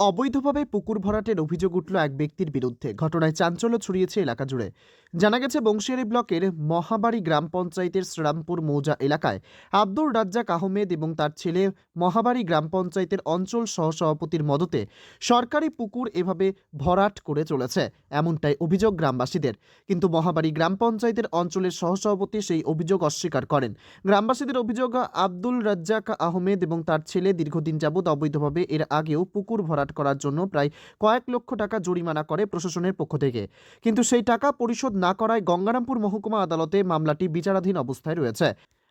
অবৈধভাবে পুকুর ভরাটের অভিযোগ উঠল এক ব্যক্তির বিরুদ্ধে। ঘটনায় চাঞ্চল্য ছড়িয়েছে এলাকা জুড়ে। জানা গেছে, বংশিয়ারি ব্লকের মহাবাড়ি গ্রাম পঞ্চায়েতের শ্রীরামপুর মৌজা এলাকায় আব্দুর রাজ্জাক আহমেদ এবং তার ছেলে মহাবাড়ি গ্রাম পঞ্চায়েতের অঞ্চল সহসভাপতির মদতে সরকারি পুকুর এভাবে ভরাট করে চলেছে, এমনটাই অভিযোগ গ্রামবাসীদের। কিন্তু মহাবাড়ি গ্রাম পঞ্চায়েতের অঞ্চলের সহসভাপতি সেই অভিযোগ অস্বীকার করেন। গ্রামবাসীদের অভিযোগ, আব্দুল রাজ্জাক আহমেদ এবং তার ছেলে দীর্ঘদিন যাবৎ অবৈধভাবে এর আগেও পুকুর ভরাট করার জন্য প্রায় কয়েক লক্ষ টাকা জরিমানা করে প্রশাসনের পক্ষ থেকে। কিন্তু সেই টাকা পরিশোধ না করায় গঙ্গারামপুর মহকুমা আদালতে মামলাটি বিচারাধীন অবস্থায় রয়েছে।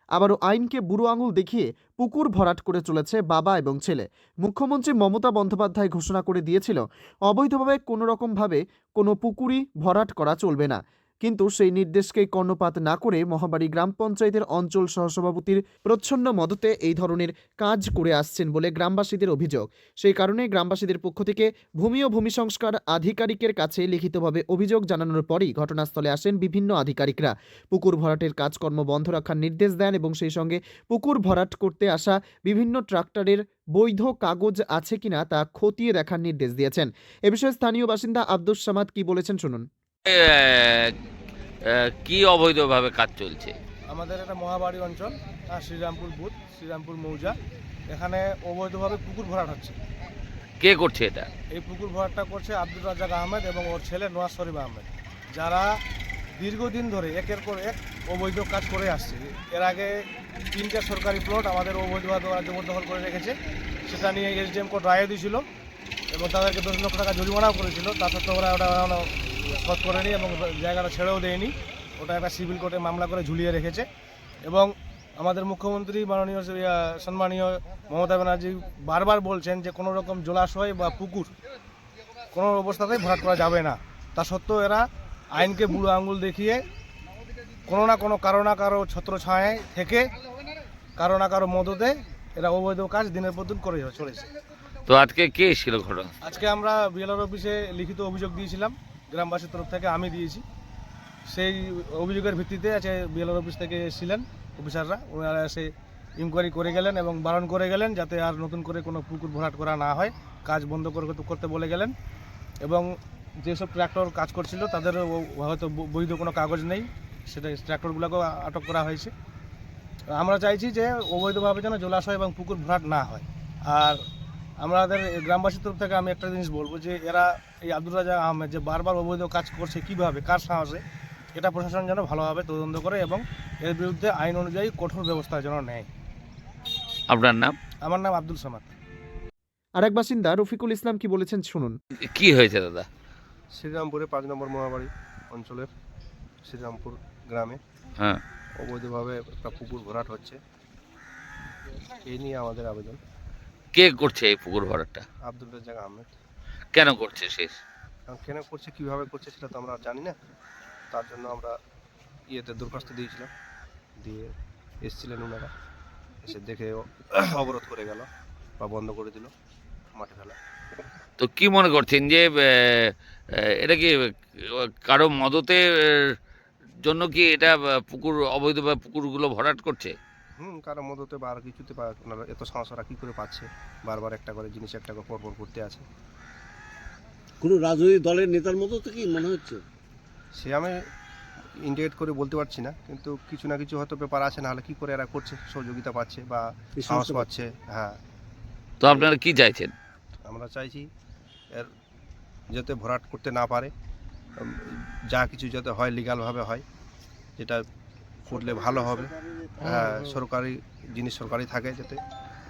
আবারও আইনকে বুড়ো আঙুল দেখিয়ে পুকুর ভরাট করে চলেছে বাবা এবং ছেলে। মুখ্যমন্ত্রী মমতা বন্দ্যোপাধ্যায় ঘোষণা করে দিয়েছিল, অবৈধভাবে কোনো রকমভাবে কোনো পুকুরই ভরাট করা চলবে না। কিন্তু সেই নির্দেশকে কর্ণপাত না করে মহাবাড়ি গ্রাম পঞ্চায়েতের অঞ্চল সহসভাপতির প্রচ্ছন্ন মদতে এই ধরনের কাজ করে আসছেন বলে গ্রামবাসীদের অভিযোগ। সেই কারণে গ্রামবাসীদের পক্ষ থেকে ভূমি ও ভূমি সংস্কার আধিকারিকের কাছে লিখিতভাবে অভিযোগ জানানোর পরই ঘটনাস্থলে আসেন বিভিন্ন আধিকারিকরা। পুকুর ভরাটের কাজকর্ম বন্ধ রাখার নির্দেশ দেন এবং সেই সঙ্গে পুকুর ভরাট করতে আসা বিভিন্ন ট্রাক্টরের বৈধ কাগজ আছে কিনা তা খতিয়ে দেখার নির্দেশ দিয়েছেন। এ বিষয়ে স্থানীয় বাসিন্দা আব্দুস সামাদ কি বলেছেন শুনুন। কি অবৈধভাবে কাজ চলছে? আমাদের এটা মহাবাড়ি অঞ্চল শ্রীরামপুর বুথ শ্রীরামপুর মৌজা। এখানে অবৈধভাবে পুকুর ভরাট হচ্ছে। কে করছে এটা? এই পুকুর ভরাটটা করছে আব্দুল রাজ্জাক আহমেদ এবং ওর ছেলে নওয়াজ শরীফ আহমেদ। যারা দীর্ঘদিন ধরে একের পর এক অবৈধ কাজ করে আসছে এর আগে তিনটা সরকারি প্লট আমাদের অবৈধভাবে ওরা জবরদখল করে রেখেছে। সেটা নিয়ে এসডিএম কোর্ট রায় দিয়েছিল এবং তাদেরকে দশ লক্ষ টাকা জরিমানাও করেছিল। তা সত্ত্বেও ওরা ওটা শোধ করেনি এবং জায়গাটা ছেড়েও দেয়নি। ওটা একটা সিভিল কোর্টে মামলা করে ঝুলিয়ে রেখেছে। এবং আমাদের মুখ্যমন্ত্রী মাননীয় সম্মানীয় মমতা ব্যানার্জি বারবার বলছেন যে কোনো রকম জলাশয় বা পুকুর কোনো অবস্থাতেই ভরাট করা যাবে না। তা সত্ত্বেও এরা আইনকে বুড়ো আঙুল দেখিয়ে কোনো না কোনো কারও না কারও ছত্র ছায় থেকে কারও না কারও মদতে এরা অবৈধ কাজ দিনের পর দিন করে চলেছে। তো আজকে কে এসেছিল ঘটনা? আজকে আমরা বিএলআর অফিসে লিখিত অভিযোগ দিয়েছিলাম। গ্রামবাসীর তরফ থেকে আমি দিয়েছি। সেই অভিযোগের ভিত্তিতে আছে বিএলআর অফিস থেকে এসেছিলেন অফিসাররা। ওনারা এসে ইনকোয়ারি করে গেলেন এবং বারণ করে গেলেন যাতে আর নতুন করে কোনো পুকুর ভরাট করা না হয়। কাজ বন্ধ করে করতে বলে গেলেন। এবং যেসব ট্র্যাক্টর কাজ করছিল তাদের হয়তো বৈধ কোনো কাগজ নেই। সেটা ট্র্যাক্টরগুলোকেও আটক করা হয়েছে। আমরা চাইছি যে অবৈধভাবে যেন জলাশয় এবং পুকুর ভরাট না হয়। আর আমাদের গ্রামবাসীর তরফ থেকে আমি একটা জিনিস বলব যে এরা এই আব্দুল রাজা আহমেদ যে বারবার অবৈধ কাজ করছে কীভাবে কার সাহসে এটা প্রশাসন যেন ভালোভাবে তদন্ত করে এবং এর বিরুদ্ধে আইন অনুযায়ী কঠোর ব্যবস্থা যেন নেয়। আপনার নাম? আমার নাম আব্দুল সামাদ। আরেক বাসিন্দা রফিকুল ইসলাম কি বলেছেন শুনুন। কি হয়েছে দাদা? শ্রীরামপুরে পাঁচ নম্বর মহাবাড়ি অঞ্চলের শ্রীরামপুর গ্রামে হ্যাঁ। অবৈধভাবে একটা পুকুর ভরাট হচ্ছে। এই নিয়ে আমাদের আবেদন। কে করছে এই পুকুর ভরাটটা? আব্দুল রাজ্জাক আহমেদ। কেন করছে শেষ কারণ কেন করছে কীভাবে করছে সেটা তো আমরা জানি না। তার জন্য আমরা ইয়েতে দরখাস্ত দিয়েছিলাম। দিয়ে এসছিলেন ওনারা এসে দেখে অবরোধ করে গেল বা বন্ধ করে দিল মাঠে ফেলা। তো কি মনে করছেন যে এটা কি কারও মদতে জন্য কি এটা পুকুর অবৈধভাবে পুকুরগুলো ভরাট করছে? হুম কারও মদতে বা আর কিছুতে পা- ওনারা এত সাহসরা কী করে পাচ্ছে? বারবার একটা করে জিনিস একটা করে পরপর করতে আছে। কোনো রাজনৈতিক দলের নেতার মতো তো কি মনে হচ্ছে? সে আমি ইন্ডিকেট করে বলতে পারছি না কিন্তু কিছু না কিছু হয়তো ব্যাপার আছে নাহলে কি করে এরা করছে সহযোগিতা পাচ্ছে বা সাহস পাচ্ছে হ্যাঁ। তো আপনারা কি চাইছেন? আমরা চাইছি এর যাতে ভরাট করতে না পারে যা কিছু যাতে হয় লিগালভাবে হয় যেটা করলে ভালো হবে। হ্যাঁ সরকারি জিনিস সরকারি থাকে যাতে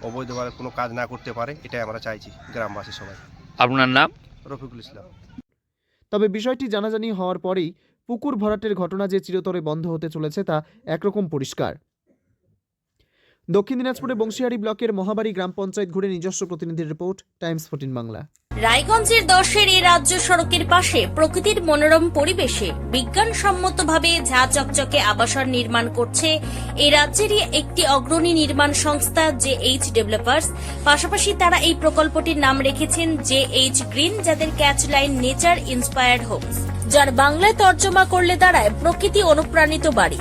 অবৈধভাবে কোনো কাজ না করতে পারে এটাই আমরা চাইছি গ্রামবাসী সবাই। আপনার নাম? রফিকুল ইসলাম। তবে বিষয়টি জানাজানি হওয়ার পরেই পুকুর ভরাটের ঘটনা যে চিরতরে বন্ধ হতে চলেছে তা একরকম পরিষ্কার। দক্ষিণ দিনাজপুরে বংশিয়ারি ব্লকের মহাবাড়ি গ্রাম পঞ্চায়েত ঘুরে নিজস্ব প্রতিনিধির রিপোর্ট, টাইমস ফোর্টিন বাংলা। রায়গঞ্জের দশের এই রাজ্য সড়কের পাশে প্রকৃতির মনোরম পরিবেশে বিজ্ঞানসম্মতভাবে ঝা চকচকে আবাসন নির্মাণ করছে এই রাজ্যেরই একটি অগ্রণী নির্মাণ সংস্থা জে এইচ ডেভেলপার্স। পাশাপাশি তারা এই প্রকল্পটির নাম রেখেছেন জে এইচ গ্রিন, যাদের catch line nature inspired homes, যার বাংলায় তর্জমা করলে দাঁড়ায় প্রকৃতি অনুপ্রাণিত বাড়ি।